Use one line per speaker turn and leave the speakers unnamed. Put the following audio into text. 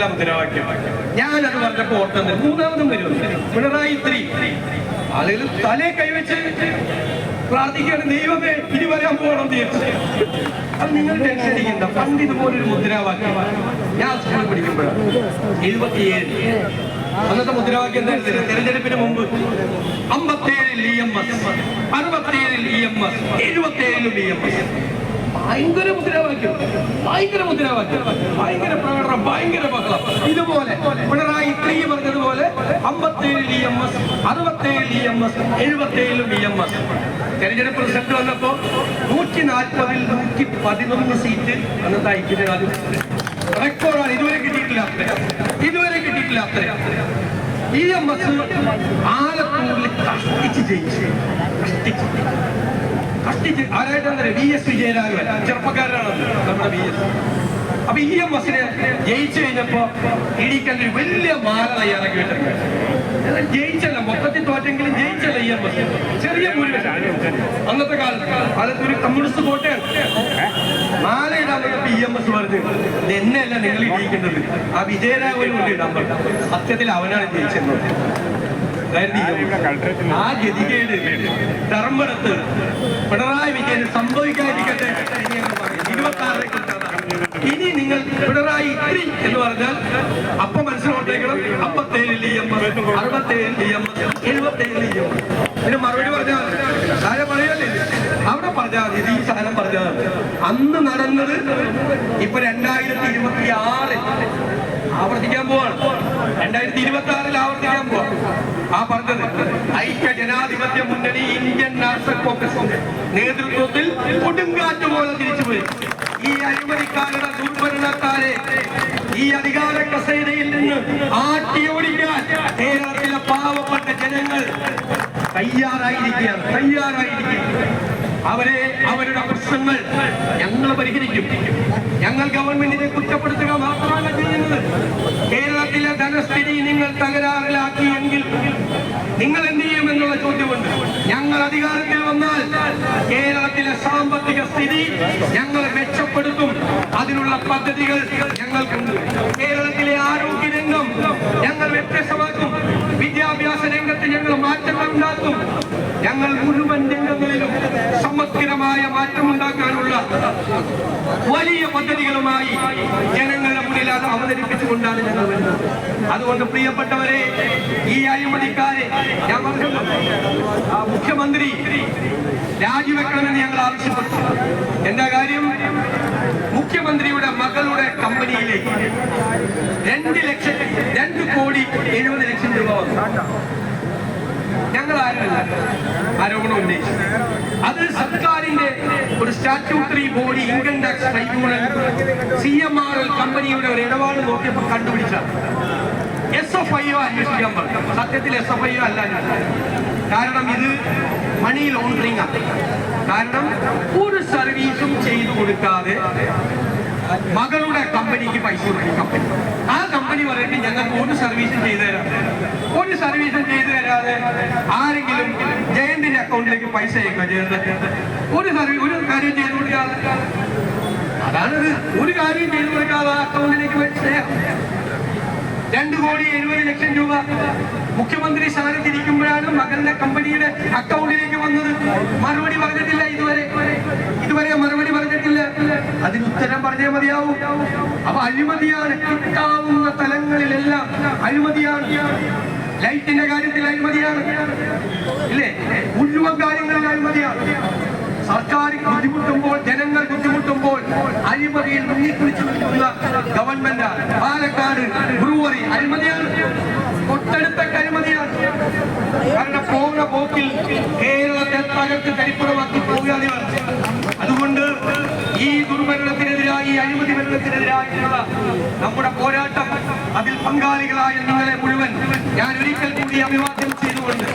നല്ല മുദ്രാവാക്യം ഞാനത് പറഞ്ഞപ്പോ ഓർത്തത് മൂന്നാമതും വരും. പിണറായി ത്രീ ആളുകൾ തലേ കൈവച്ച് പ്രാർത്ഥിക്കുകയാണ്. ദൈവമേ ഇനി വരാൻ പോകണം തീർച്ചയായും അത് നിങ്ങൾ ടെൻഷൻ അടിക്കണ്ട. പണ്ട് ഇതുപോലൊരു മുദ്രാവാക്യം ഞാൻ സ്കൂളിൽ പഠിക്കുമ്പോഴാണ്. എഴുപത്തിയേഴ്. അന്നത്തെ മുദ്രാവാക്യം എന്തായിരുന്നു തെരഞ്ഞെടുപ്പിന് മുമ്പ് അമ്പത്തേഴിൽ ഇ എം എസ് അറുപത്തേഴിൽ ഇ എം എസ് എഴുപത്തേഴിലും ഇ എം എസ്. ഭയങ്കര മുദ്രാവാക്യം. ഭയങ്കര മുദ്രാവാക്യം. ഭയങ്കര പ്രകടനം ഭയങ്കര ബഹളം. ഇതുപോലെ പിണറായി ത്രീ പറഞ്ഞതുപോലെ അമ്പത്തേഴ് ഇ എം എസ് അറുപത്തേഴിൽ ഇ എം എസ് എഴുപത്തേഴിലും ഇ എം എസ് തെരഞ്ഞെടുപ്പ് റിസൾട്ട് വന്നപ്പോ നൂറ്റി നാൽപ്പതിൽ നൂറ്റി പതിനൊന്ന് സീറ്റ് അന്നത്തെ റെക്കോർഡാണ്. ഇതുവരെ കിട്ടിയിട്ടില്ല ഇതുവരെ കിട്ടിയിട്ടില്ല അത്രയും ഇ എം എസ് ആലത്തൂരിൽ കഷ്ടിച്ച് ജയിച്ചു. കഷ്ടിച്ച് ആരായിട്ടാണ് വി ചെറുപ്പക്കാരനാണ് നമ്മുടെ വി എസ്. അപ്പൊ ഇ എം എസിനെ ജയിച്ചു കഴിഞ്ഞപ്പോ ഇടിക്കൽ വലിയ മാല തയ്യാറാക്കി വെച്ചിട്ടുണ്ട് ജയിച്ചല്ല മൊത്തത്തിൽ തോറ്റെങ്കിലും ജയിച്ചല്ല ഇ എം എസ്. ചെറിയ ഭൂരിപക്ഷം. അന്നത്തെ കാലത്ത് കാലത്ത് ഒരു കമ്മ്യൂണിസ്റ്റ് കോട്ടയാണ്. മാല ഇടാൻ പി എം എസ് പറഞ്ഞു എന്നെയല്ല നിങ്ങൾ ഇടിയിക്കേണ്ടത്. ആ വിജയരാഘവനും കൊണ്ട് ഇടാൻ പറ്റും സത്യത്തിൽ അവനാണ് ജയിച്ചെന്ന് അതായത് ഈ എം. ആ ഗതികേട് ധർമ്മടത്ത് പിണറായി വിജയൻ സംഭവിക്കാതിരിക്കട്ടെ. ഇരുപത്തി ആറിലേക്ക് ഇനി നിങ്ങൾ പിണറായി ത്രീ എന്ന് പറഞ്ഞാൽ അപ്പൊ മനസ്സിലോട്ടേക്കണം. അമ്പത്തേഴിൽ ഇ എം അറുപത്തേഴിൽ ഇ എം എഴുപത്തേഴിൽ ഇ എം മറുപടി പറഞ്ഞാൽ താഴെ പറയല്ലേ? അവിടെ പറഞ്ഞാൽ ഈ സാധനം പറഞ്ഞാൽ അന്ന് നടന്നത് ഇപ്പൊ രണ്ടായിരത്തി ആ പറഞ്ഞത്. ഐക്യ ജനാധിപത്യ മുന്നണി ഇന്ത്യൻ നാഷണൽ കോൺഗ്രസ് നേതൃത്വത്തിൽ കൊടുങ്കാറ്റ് പോലെ തിരിച്ചുപോയി ഈ അഴിമതിക്കാരുടെ ദുർഭരണക്കാരെ ഈ അധികാര കസേരയിൽ നിന്ന് ആട്ടിയോടിക്കാൻ കേരളത്തിലെ പാവപ്പെട്ട ജനങ്ങൾ തയ്യാറായിരിക്കുകയാണ്. തയ്യാറായിരിക്കുകയാണ്. അവരെ അവരുടെ പ്രശ്നങ്ങൾ ഞങ്ങൾ പരിഹരിക്കും. ഞങ്ങൾ ഗവൺമെന്റിനെ കുറ്റപ്പെടുത്തുക മാത്രമല്ല ചെയ്യുന്നത്. കേരളത്തിലെ ധനസ്ഥിതി നിങ്ങൾ തകരാറിലാക്കിയെങ്കിൽ നിങ്ങൾ എന്ത് ചെയ്യുമെന്നുള്ള ചോദ്യമുണ്ട്. ഞങ്ങൾ അധികാരത്തിൽ വന്നാൽ കേരളത്തിലെ സാമ്പത്തിക സ്ഥിതി ഞങ്ങൾ മെച്ചപ്പെടുത്തും. അതിനുള്ള പദ്ധതികൾ ഞങ്ങൾക്കുണ്ട്. കേരളത്തിലെ ആരോഗ്യ രംഗം ഞങ്ങൾ വ്യത്യസ്തമാക്കും. വിദ്യാഭ്യാസ രംഗത്ത് ഞങ്ങൾ മാറ്റങ്ങൾ ഉണ്ടാക്കും ഞങ്ങൾ മുഴുവൻ രംഗങ്ങളിലും സമഗ്രമായ മാറ്റമുണ്ടാക്കാനുള്ള വലിയ പദ്ധതികളുമായി ജനങ്ങളുടെ മുന്നിൽ അത് അവതരിപ്പിച്ചുകൊണ്ടാണ് ഞങ്ങൾ വരുന്നത്. അതുകൊണ്ട് പ്രിയപ്പെട്ടവരെ ഈ അഴിമതിക്കാരെ മുഖ്യമന്ത്രി രാജിവെക്കണമെന്ന് ഞങ്ങൾ ആവശ്യപ്പെട്ടു. എന്താ കാര്യം? മുഖ്യമന്ത്രിയുടെ മകളുടെ കമ്പനിയിലേക്ക് രണ്ട് ലക്ഷം രണ്ട് കോടി എഴുപത് ലക്ഷം രൂപ ഞങ്ങൾ ആരുമല്ല ആരോപണം ഉന്നയിച്ചു. അത് സർക്കാരിന്റെ ഒരു statutory body income tax tribunal C M R L കമ്പനിയുടെ ഒരു ഇടപാട് നോക്കിയപ്പോൾ കണ്ടുപിടിച്ച എസ് എഫ് ഐ ഒ അന്വേഷിക്കാൻ പറഞ്ഞു. സത്യത്തിൽ എസ് എഫ് ഐ ഒ അല്ല കാരണം ഇത് മണി ലോണ്ടറിംഗ് ആണ്. കാരണം ഒരു സർവീസും ചെയ്തു കൊടുക്കാതെ മകളുടെ കമ്പനിക്ക് പൈസ കൊടുക്കുന്ന കമ്പനി ആ കമ്പനി പറയട്ടെ ഞങ്ങൾക്ക് ഒരു സർവീസും ചെയ്തു തരാം. ഒരു സർവീസും ചെയ്തു തരാതെ ആരെങ്കിലും ജയന്തിന്റെ അക്കൗണ്ടിലേക്ക് പൈസ അയക്കുക ജയന്ത് ഒരു സർവീസ് ഒരു കാര്യം ചെയ്തു കൊടുക്കാതെ അതാണത്. ഒരു കാര്യം ചെയ്തു കൊടുക്കാതെ അക്കൗണ്ടിലേക്ക് പൈസ രണ്ട് കോടി എഴുപത് ലക്ഷം രൂപ മുഖ്യമന്ത്രി സ്ഥാനത്തിരിക്കുമ്പോഴാണ് മകന്റെ കമ്പനിയുടെ അക്കൗണ്ടിലേക്ക് വന്നത്. മറുപടി പറഞ്ഞിട്ടില്ല ഇതുവരെ. ഇതുവരെ മറുപടി പറഞ്ഞിട്ടില്ല. അതിന് ഉത്തരം പറഞ്ഞേ മതിയാവും. അപ്പൊ അഴിമതിയാണ്. തലങ്ങളിലെല്ലാം അഴിമതിയാണ്. ലൈറ്റിന്റെ കാര്യത്തിൽ അഴിമതിയാണ്. ഇല്ലേ? മുഴുവൻ കാര്യങ്ങളിൽ അഴിമതിയാണ്. സർക്കാർ ബുദ്ധിമുട്ടുമ്പോൾ ജനങ്ങൾ ബുദ്ധിമുട്ടുമ്പോൾ അഴിമതിയിൽ മുങ്ങിക്കുളിച്ചു നിൽക്കുന്ന ഗവൺമെന്റ് പാലക്കാട് ബ്രൂവറി അഴിമതിയാണ്. തൊട്ടടുത്ത അഴിമതിയാണ്. കാരണം പോകുന്ന പോക്കിൽ കേരളത്തെ തകർത്ത് കരിപ്പുറമാക്കി പോവുകയാണ് അതുകൊണ്ട് ഈ ദുർഭരണത്തിനെതിരായി ഈ അഴിമതി ഭരണത്തിനെതിരായിട്ടുള്ള നമ്മുടെ പോരാട്ടം അതിൽ പങ്കാളികളായ നിങ്ങളെ മുഴുവൻ ഞാൻ ഒരിക്കൽ കൂടി അഭിവാദ്യം ചെയ്തുകൊണ്ട്